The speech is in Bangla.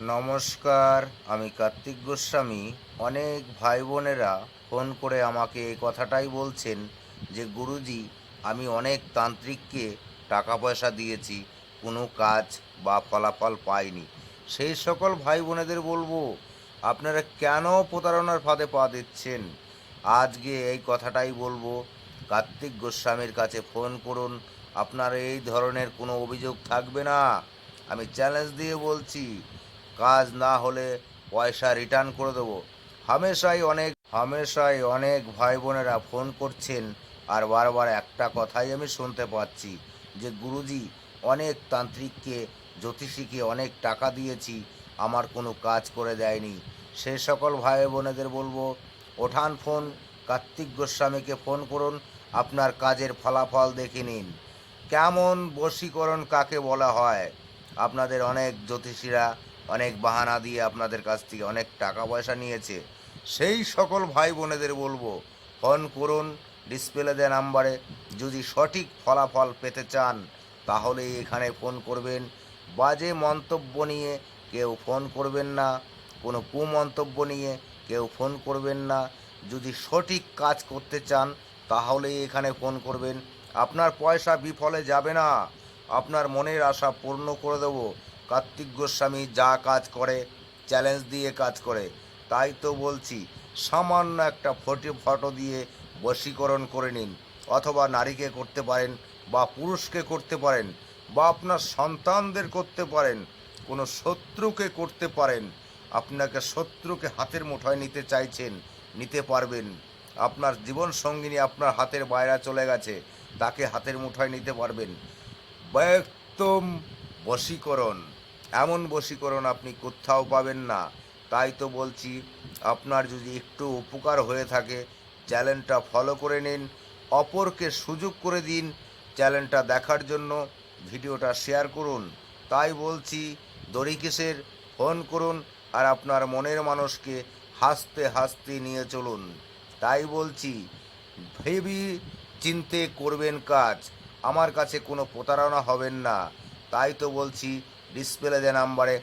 নমস্কার, আমি কার্তিক গোস্বামী। অনেক ভাই বোনেরা ফোন করে আমাকে এই কথাটাই বলছেন যে, গুরুজি, আমি অনেক তান্ত্রিককে টাকা পয়সা দিয়েছি, কোনো কাজ বা ফলাফল পাইনি। সেই সকল ভাই বোনেদের বলব, আপনারা কেন প্রতারণার ফাঁদে পা দিচ্ছেন? আজকে এই কথাটাই বলব। কার্তিক গোস্বামীর কাছে ফোন করুন, আপনার এই ধরনের কোনো অভিযোগ থাকবে না। আমি চ্যালেঞ্জ দিয়ে বলছি কাজ না হলে পয়সা রিটার্ন করে দেবো। হামেশাই অনেক হামেশাই অনেক ভাই বোনেরা ফোন করছেন আর বারবার একটা কথাই আমি শুনতে পাচ্ছি যে, গুরুজি, অনেক তান্ত্রিককে, জ্যোতিষীকে অনেক টাকা দিয়েছি, আমার কোনো কাজ করে দেয়নি। সে সকল ভাই বোনেদের বলব, ওঠান ফোন, কার্তিক গোস্বামীকে ফোন করুন, আপনার কাজের ফলাফল দেখে নিন। কেমন বশীকরণ কাকে বলা হয়? আপনাদের অনেক জ্যোতিষীরা অনেক বাহানা দিয়ে আপনাদের কাছ থেকে অনেক টাকা পয়সা নিয়েছে। সেই সকল ভাই বোনেদের বলব, ফোন করুন, ডিসপ্লে দেওয়া নাম্বারে। যদি সঠিক ফলাফল পেতে চান তাহলে এখানে ফোন করবেন। বাজে মন্তব্য নিয়ে কেউ ফোন করবেন না। কোনো কুমন্তব্য নিয়ে কেউ ফোন করবেন না। যদি সঠিক কাজ করতে চান তাহলে এখানে ফোন করবেন। আপনার পয়সা বিফলে যাবে না। আপনার মনের আশা পূর্ণ করে দেবো। কার্তিক গোস্বামী যা কাজ করে চ্যালেঞ্জ দিয়ে কাজ করে, তাই তো বলছি, সামান্য একটা ফটো ফটো দিয়ে বশীকরণ করে নিন, অথবা নারীকে করতে পারেন বা পুরুষকে করতে পারেন বা আপনার সন্তানদের করতে পারেন, কোনো শত্রুকে করতে পারেন, আপনাকে শত্রুকে হাতের মুঠোয় নিতে চাইছেন, নিতে পারবেন। আপনার জীবন সঙ্গিনী আপনার হাতের বাইরে চলে গেছে, তাকে হাতের মুঠোয় নিতে পারবেন। একদম বশীকরণ। এমন বশীকরণ আপনি কোথাও পাবেন না। তাই তো বলছি, আপনার যদি একটু উপকার হয়ে থাকে, চ্যানেলটা ফলো করে নিন, অপরকে সুযোগ করে দিন চ্যানেলটা দেখার জন্য, ভিডিওটা শেয়ার করুন। তাই বলছি, দড়িকেশের ফোন করুন আর আপনার মনের মানুষকে হাসতে হাসতে নিয়ে চলুন। তাই বলছি, ভেবি চিনতে করবেন কাজ, আমার কাছে কোনো প্রতারণা হবেন না। তাই তো বলছি ডিসপ্লে দেওয়া নাম্বারে